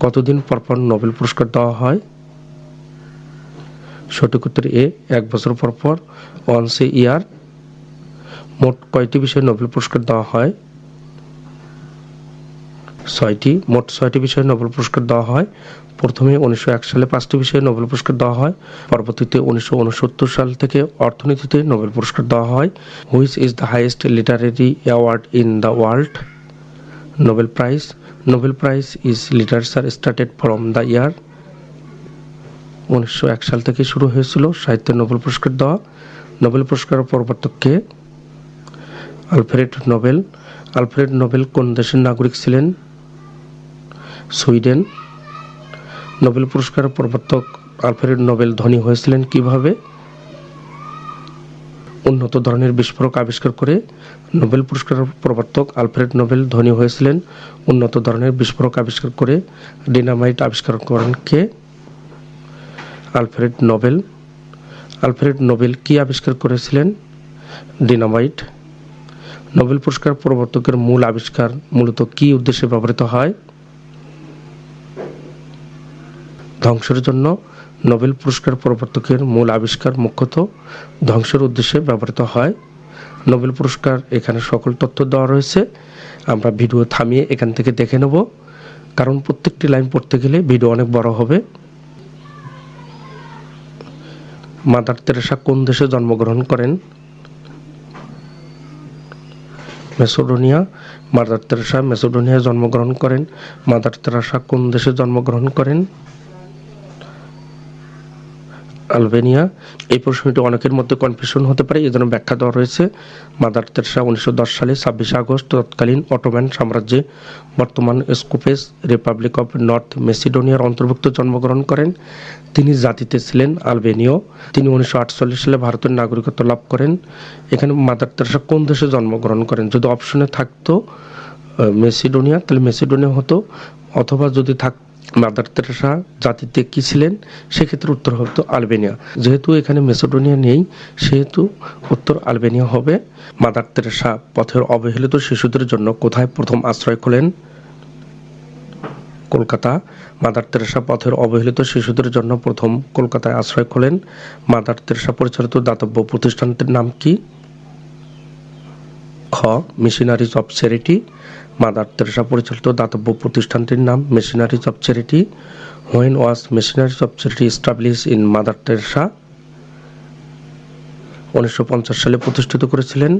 কতদিন পর পর নোবেল পুরস্কার দেওয়া হয়? সঠিক উত্তর এ, এক বছর পর পর ওয়ান্স এ ইয়ার মোট কয়টি বিষয়ে নোবেল পুরস্কার দেওয়া হয়? ছয়টি, মোট ছয়টি বিষয়ে নোবেল পুরস্কার দেওয়া হয়। প্রথমে উনিশশো এক সালে পাঁচটি বিষয়ে নোবেল পুরস্কার দেওয়া হয়। পরবর্তীতে উনিশশো উনসত্তর সাল থেকে অর্থনীতিতে নোবেল পুরস্কার দেওয়া হয়। Which is the highest literary award in the world Nobel prize Nobel prize is literature started from the year উনিশশো এক সাল থেকে শুরু হয়েছিল সাহিত্যের নোবেল পুরস্কার দেওয়া। নোবেল পুরস্কারের প্রবর্তককে আলফ্রেড নোবেল। আলফ্রেড নোবেল কোন দেশের নাগরিক ছিলেন? সুইডেন। নোবেল পুরস্কারের প্রবর্তক আলফ্রেড নোবেল ধনী হয়েছিলেন কীভাবে? উন্নত ধরনের বিস্ফোরক আবিষ্কার করে নোবেল পুরস্কারের প্রবর্তক আলফ্রেড নোবেল ধনী হয়েছিলেন। উন্নত ধরনের বিস্ফোরক আবিষ্কার করে ডিনামাইট আবিষ্কার করেন কে? Alfred Nobel. আলফ্রেড নোবেল কি আবিষ্কার করেছিলেন? ডিনামাইট। নোবেল পুরস্কার প্রবর্তকের মূল আবিষ্কার মূলত কি উদ্দেশ্যে ব্যবহৃত হয়? ধ্বংসের জন্য নোবেল পুরস্কার প্রবর্তকের মূল আবিষ্কার মুখ্যত ধ্বংসের উদ্দেশ্যে ব্যবহৃত হয়। নোবেল পুরস্কার এখানে সকল তথ্য দেওয়া রয়েছে। আমরা ভিডিও থামিয়ে এখান থেকে দেখে নেব। কারণ প্রত্যেকটি লাইন পড়তে গেলে ভিডিও অনেক বড় হবে। মাদার তেরেসা কোন দেশে জন্মগ্রহণ করেন? মেসোডোনিয়া। মাদার তেরেসা মেসোডোনিয়ায় জন্মগ্রহণ করেন। মাদার তেরেসা কোন দেশে জন্মগ্রহণ করেন? আলবেনিয়া। এই প্রশ্নটি অনেকের মধ্যে কনফিউশন হতে পারে এই জন্য ব্যাখ্যা দেওয়া রয়েছে। মাদার তেরেসা উনিশশো দশ সালে ছাব্বিশে আগস্ট তৎকালীন অটোম্যান সাম্রাজ্যে বর্তমান স্কোপেস রিপাবলিক অফ নর্থ মেসিডোনিয়ার অন্তর্ভুক্ত জন্মগ্রহণ করেন। তিনি জাতিতে ছিলেন আলবেনীয়। তিনি উনিশশো আটচল্লিশ সালে ভারতের নাগরিকত্ব লাভ করেন। এখানে মাদার তেরেসা কোন দেশে জন্মগ্রহণ করেন? যদি অপশনে থাকতো মেসিডোনিয়া, তাহলে মেসিডোনিয়া হতো। অথবা যদি থাক মাদার তেরেসা জাতিতে কি ছিলেন? সেক্ষেত্রে উত্তর হতো আলবেনিয়া। যেহেতু এখানে মেসোডোনিয়া নেই, সেহেতু উত্তর আলবেনিয়া হবে। মাদার তেরেসা পথের অবহেলিত শিশুদের জন্য কোথায় প্রথম আশ্রয় খোলেন? কলকাতা। মাদার তেরেসা পথের অবহেলিত শিশুদের জন্য প্রথম কলকাতায় আশ্রয় খোলেন। মাদার তেরেসা পরিচালিত দাতব্য প্রতিষ্ঠানটির নাম কি? খ missionaries of charity Mother Teresa পরিচালিত দাতব্য প্রতিষ্ঠানটির নাম missionaries of charity when was missionaries of charity establish in Mother Teresa উনিশশো পঞ্চাশ সালে প্রতিষ্ঠিত করেছিলেন।